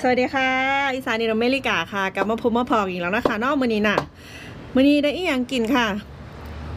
สวัสดีค่ะ อีสานิโนเมริกาค่ะกลับมาพบมาพออีกแล้วนะคะนอกมือนี้น่ะมือนี้ได้อีหยังกินค่ะ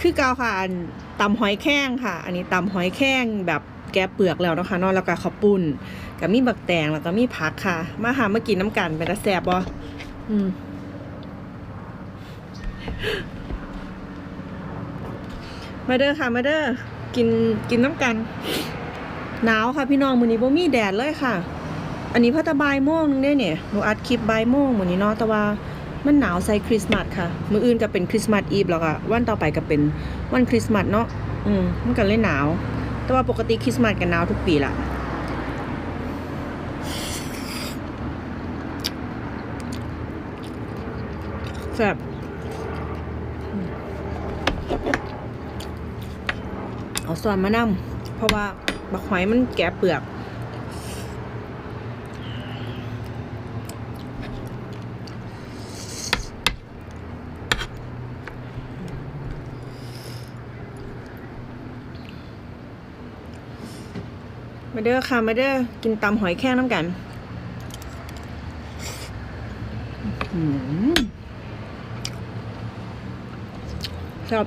คือเกาค่ะอันตำหอยแข้งค่ะ อันนี้ตำหอยแข้งแบบแกะเปลือกแล้วนะคะนอกแล้วก็ข้าวปุ้นกับมีบักแตงแล้วก็มีผักค่ะ มาหามากินน้ำกันเป็นตาแสบบ่อืมมาเด้อค่ะมาเด้อกินกินน้ำกัน หนาวค่ะพี่น้องมือนี้บ่มีแดดเลยค่ะ อันนี้พัตบายโมงนึงได้เนี่ยหนูอัดคลิปบายโมงเหมือนนี้เนาะแต่ว่ามันหนาวใส่คริสต์มาสค่ะ มืออื่นก็เป็นคริสต์มาสอีฟแล้วก็วันต่อไปก็เป็นวันคริสต์มาสเนาะอืมมันก็เลยหนาว แต่ว่าปกติคริสต์มาสก็หนาวทุกปีละแซ่บเอาซอนมานำเพราะว่าบักหอยมันแกะเปลือก มาเด้อค่ะ มาเด้อกินตำหอยแข้งน้ำกันอื้อหือชอบ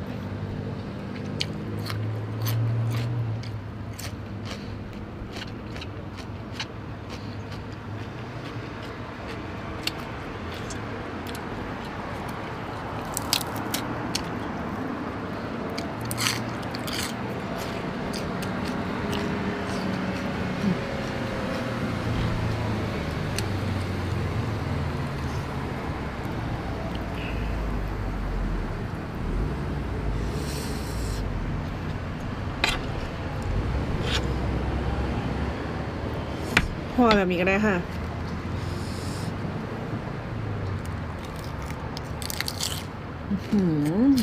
อแบบนี้ก็ได้ค่ะ หืม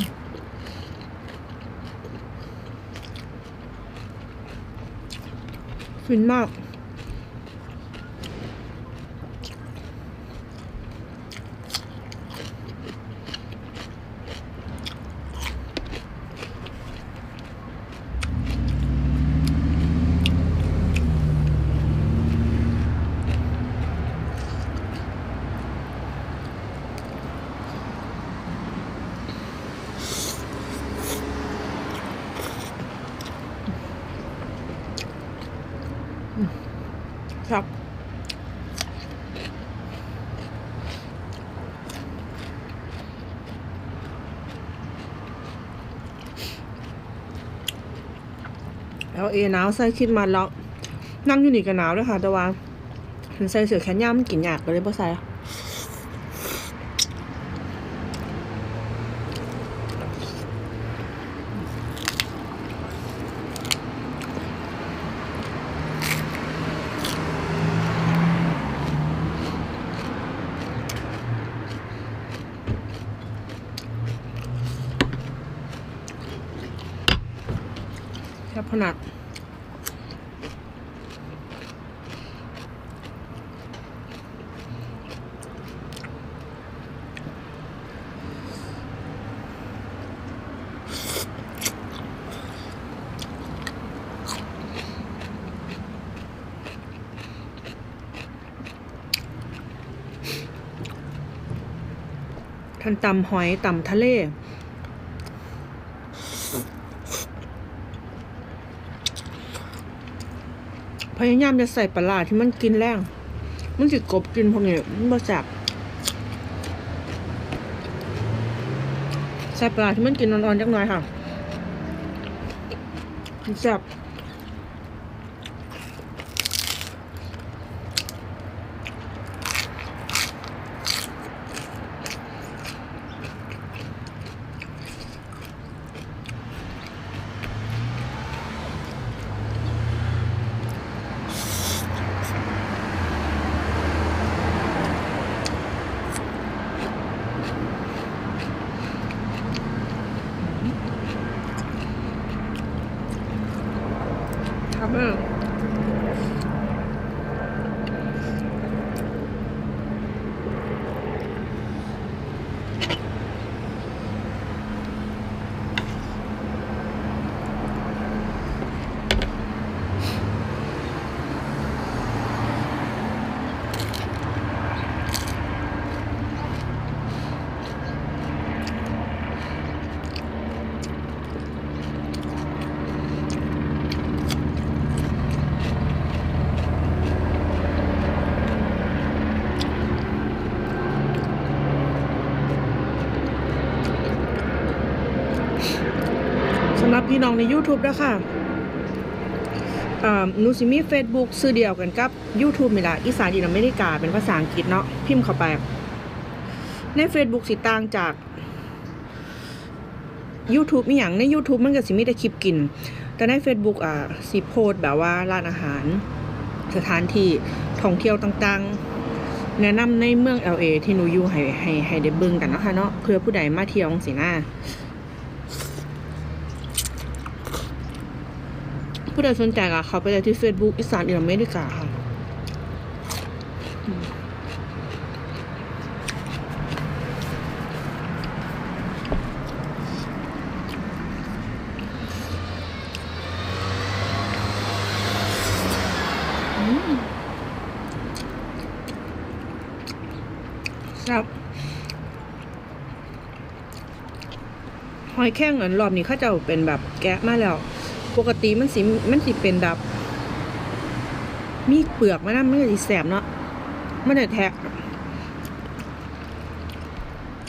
ฟินมาก ครับ แล้วเอหนาวใส่คิดมาแล้วนั่งอยู่นี่ก็หนาวด้วยค่ะ แต่ว่าเห็นใส่เสื้อแขนยาวมันกินยากก็เลยบ่ใส่ ท่านตำหอยตำทะเล พยายามจะใส่ปลาที่มันกินแรงมันสิกบกินพวกนี้มันบ่แซ่บใส่ปลาที่มันกินอ่อนๆจักหน่อยค่ะมันแซ่บ ค พี่น้องใน YouTube ด้วค่ะอ่านูสิมี Facebook ซื้อเดียวกันกับ YouTube นี่ละอีสานอินอเมริกา เป็นภาษาอังกฤษเนาะพิมพ์เข้าไป ใน Facebook สิต่างจาก YouTube มีอย่างใน YouTube มันก็สิมีแต่คลิปกิน แต่ใน Facebook อ่าสิโพสแบบว่าร้านอาหาร สถานที่ท่องเที่ยวต่างๆ แนะนำในเมือง LA ที่หนูอยู่ให้ให้ให้ได้เบิ่งกันเนาะคะเนาะเพื่อผู้ใดมาเที่ยวจังซี่นะ ผู้ใดสนใจก็เข้าไปได้ที่ Facebook อีสานอินอเมริกาค่ะครับหอยแข้งอันรอบนี้เขาจะเป็นแบบแกะมาแล้ว ปกติมันสิมันสิเป็นแบบมีเปลือกมันนะมันก็สิแสบเนาะมันได้แทะ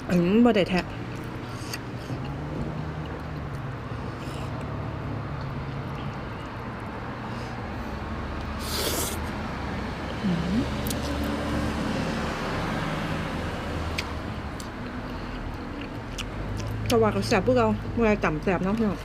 อืมบ่ได้แทะแต่ว่าก็แสบพวกเราเวลาต่ำแสบเนาะพี่อง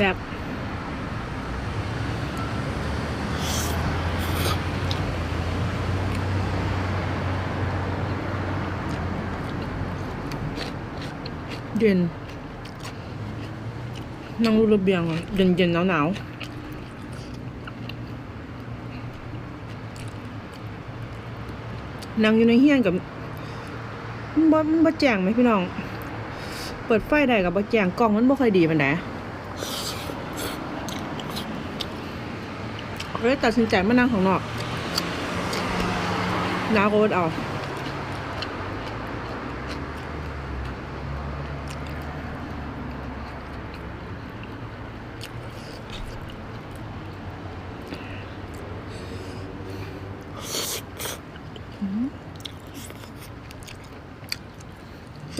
แซ่บ เย็นนั่งรูระเบียงเย็นเย็นหนาวหนาวนั่งอยู่ในเฮียนกับมันบ่มันบ่แจ้งไหมพี่น้อง เปิดไฟได้กับบ่แจ้งกล้องมันบ่ค่อยดีปานใดเลยตัดสินใจมานั่งข้างนอกน้าก็อดเอา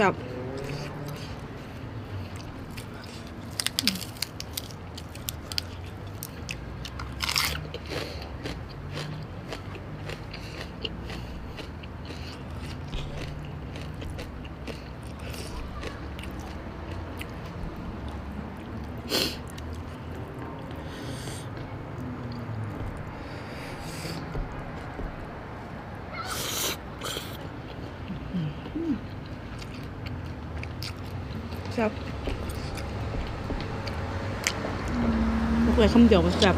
จับ จับบอกเลยคำเดียวก็จับ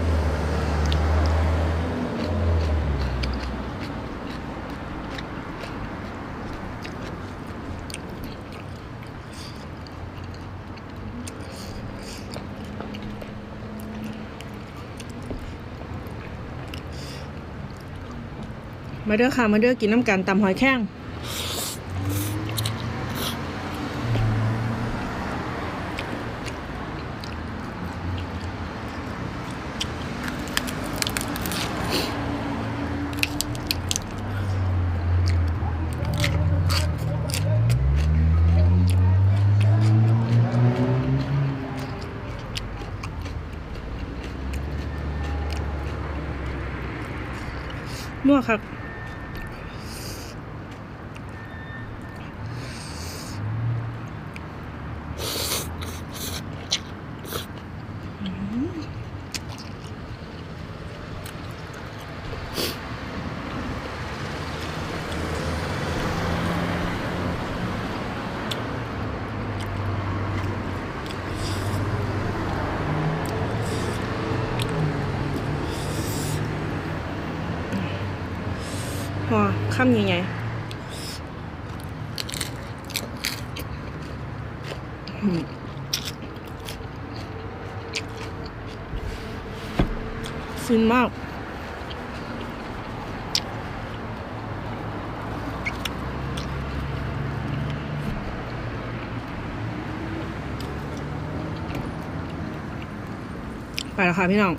มาเด้อค่ะ มาเด้อกินน้ำกันตำหอยแข้ง นัว อคำใหญ่ๆอืมฟินมาก ไปแล้วค่ะพี่น้อง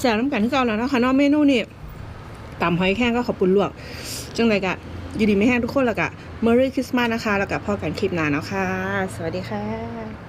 แซ่บน้ำกันที่เก่าแล้วนะคะนอกเมนูนี่ ตำหอยแข้งก็ขอบคุณลวก จังไรกะอยู่ดีไม่แห้งทุกคนแล้วกะ Merry Christmas นะคะ แล้วกะพอกันคลิปหน้าเนาะค่ะ สวัสดีค่ะ